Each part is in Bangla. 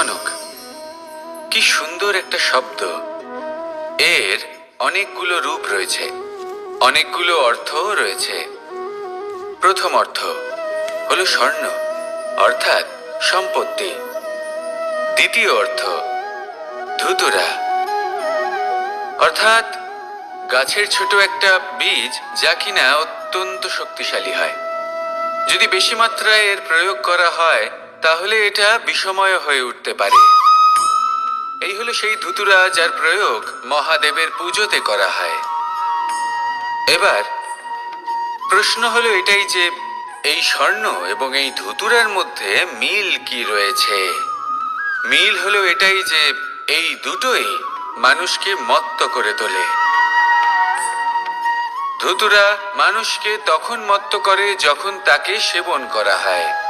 কনক কি সুন্দর একটা শব্দ। এর অনেকগুলো রূপ রয়েছে, অনেকগুলো অর্থও রয়েছে। প্রথম অর্থ হলো স্বর্ণ, অর্থাৎ সম্পত্তি। দ্বিতীয় অর্থ ধুতুরা, অর্থাৎ গাছের ছোট একটা বীজ যা কিনা অত্যন্ত শক্তিশালী হয়। যদি বেশি মাত্রায় এর প্রয়োগ করা হয় তাহলে এটা বিষময় হয়ে উঠতে পারে। এই হলো সেই ধুতুরা যার প্রয়োগ মহাদেবের পুজোতে করা হয়। এবার প্রশ্ন হলো এটাই যে এই স্বর্ণ এবং এই ধুতুরার মধ্যে মিল কি রয়েছে? মিল হলো এটাই যে এই দুটোই মানুষকে মত্ত করে তোলে। ধুতুরা মানুষকে তখন মত্ত করে যখন তাকে সেবন করা হয়।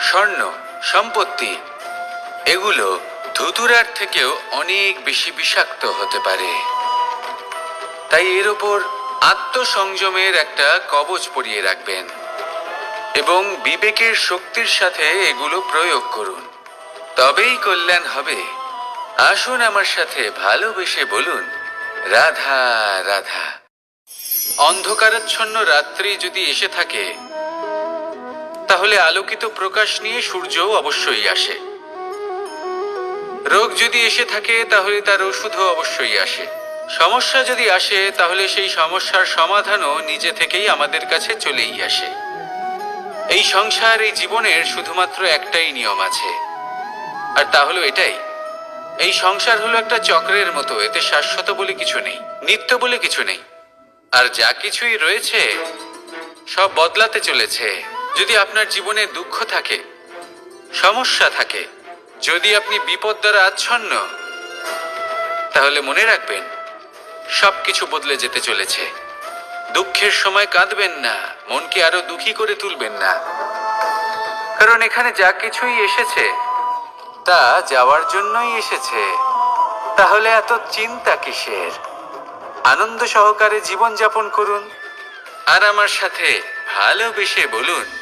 স্বর্ণ, সম্পত্তি, এগুলো ধুতুরার থেকেও অনেক বেশি বিষাক্ত হতে পারে। তাই এর ওপর আত্মসংযমের একটা কবচ পরিয়ে রাখবেন এবং বিবেকের শক্তির সাথে এগুলো প্রয়োগ করুন। তবেই কল্যাণ হবে। আসুন আমার সাথে ভালোবেসে বলুন, রাধা রাধা। অন্ধকারাচ্ছন্ন রাত্রি যদি এসে থাকে তাহলে আলোকিত প্রকাশ নিয়ে সূর্যও অবশ্যই আসে। রোগ যদি এসে থাকে, তাহলে তার ওষুধও অবশ্যই আসে। সমস্যা যদি আসে, তাহলে সেই সমস্যার সমাধানও নিজে থেকেই আমাদের কাছে চলেই আসে। এই সংসার, এই জীবনের শুধুমাত্র একটাই নিয়ম আছে। আর তা হলো এটাই। এই সংসার হলো একটা চক্রের মতো, এতে শাশ্বত বলে কিছু নেই, নিত্য বলে কিছু নেই। আর যা কিছুই রয়েছে, সব বদলাতে চলেছে। যদি আপনার জীবনে দুঃখ থাকে, সমস্যা থাকে, যদি আপনি বিপদ দ্বারা আচ্ছন্ন, তাহলে মনে রাখবেন সব কিছু বদলে যেতে চলেছে। দুঃখের সময় কাঁদবেন না, মনকে আরও দুঃখী করে তুলবেন না। কারণ এখানে যা কিছুই এসেছে, তা যাওয়ার জন্যই এসেছে। তাহলে এত চিন্তা কিসের? আনন্দ সহকারে জীবন যাপন করুন। আর আমার সাথে ভালোবেসে বলুন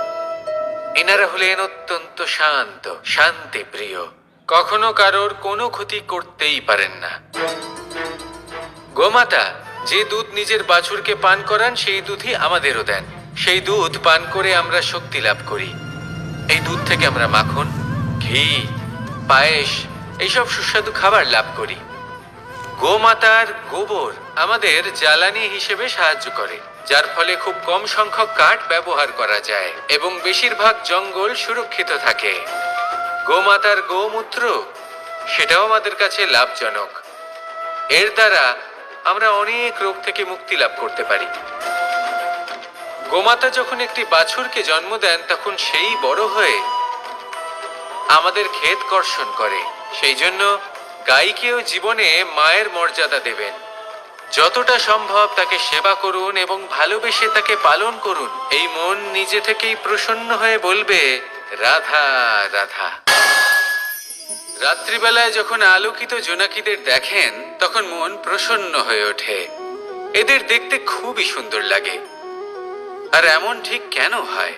এনারা হলেন অত্যন্ত শান্ত, শান্তি প্রিয়। কখনো কারোর কোনো ক্ষতি করতেই পারেন না। গোমাতা, যে দুধ নিজের বাছুরকে পান করান, সেই দুধই আমাদেরও দেন। সেই দুধ পান করে আমরা শক্তি লাভ করি। এই দুধ থেকে আমরা মাখন, ঘি, পায়েস, এইসব সুস্বাদু খাবার লাভ করি। গোমাতার গোবর আমাদের জ্বালানি হিসেবে সাহায্য করে। যার ফলে খুব কম সংখ্যক কাঠ ব্যবহার করা যায় এবং বেশিরভাগ জঙ্গল সুরক্ষিত থাকে। গোমাতার গোমূত্র সেটাও আমাদের কাছে লাভজনক। এর দ্বারা আমরা অনেক রোগ থেকে মুক্তি লাভ করতে পারি। গোমাতা যখন একটি বাছুরকে জন্ম দেন, তখন সেই বড় হয়ে আমাদের ক্ষেত কর্ষণ করে। সেই জন্য গাইকেও জীবনে মায়ের মর্যাদা দেবেন। যতটা সম্ভব তাকে সেবা করুন এবং ভালোবেসে তাকে পালন করুন। এই মন নিজে থেকেই প্রসন্ন হয়ে বলবে, রাধা রাধা। রাত্রিবেলায় যখন আলোকিত জোনাকিদের দেখেন, তখন মন প্রসন্ন হয়ে ওঠে। এদের দেখতে খুবই সুন্দর লাগে। আর এমন ঠিক কেন হয়?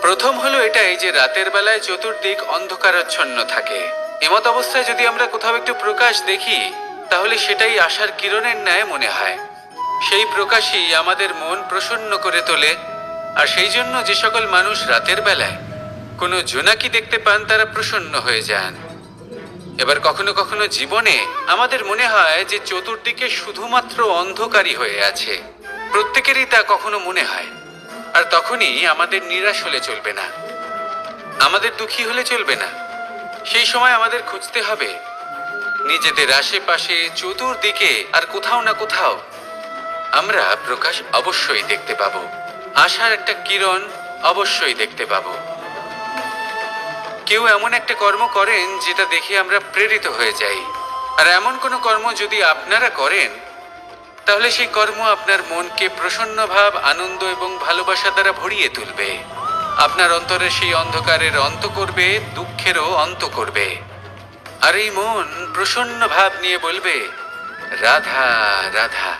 প্রথম হলো এটাই যে রাতের বেলায় চতুর্দিক অন্ধকারাচ্ছন্ন থাকে। এমত অবস্থায় যদি আমরা কোথাও একটু প্রকাশ দেখি তাহলে সেটাই আশার কিরণের ন্যায় মনে হয়। সেই প্রকাশই আমাদের মন প্রসন্ন করে তোলে, আর সেই জন্য যে সকল মানুষ রাতের বেলায় কোনো জোনাকি দেখতে পান, তারা প্রসন্ন হয়ে যান। এবার কখনো কখনো জীবনে আমাদের মনে হয় যে চতুর্দিকে শুধুমাত্র অন্ধকারই হয়ে আছে। প্রত্যেকেরই তা কখনো মনে হয়, আর তখনই আমাদের নিরাশ হলে চলবে না। আমাদের দুঃখী হলে চলবে না। সেই সময় আমাদের খুঁজতে হবে নিজেদের আশেপাশে চতুর্দিকে আর কোথাও না কোথাও আমরা প্রকাশ অবশ্যই দেখতে পাব। আশার একটা কিরণ অবশ্যই দেখতে পাব। কেউ এমন একটা কর্ম করেন যেটা দেখে আমরা প্রেরিত হয়ে যাই। আর এমন কোনো কর্ম যদি আপনারা করেন, তাহলে সেই কর্ম আপনার মনকে প্রসন্ন ভাব, আনন্দ এবং ভালোবাসা দ্বারা ভরিয়ে তুলবে। আপনার অন্তরে সেই অন্ধকারের অন্ত করবে, দুঃখেরও অন্ত করবে। আর এই মন প্রসন্ন ভাব নিয়ে বলবে রাধা রাধা।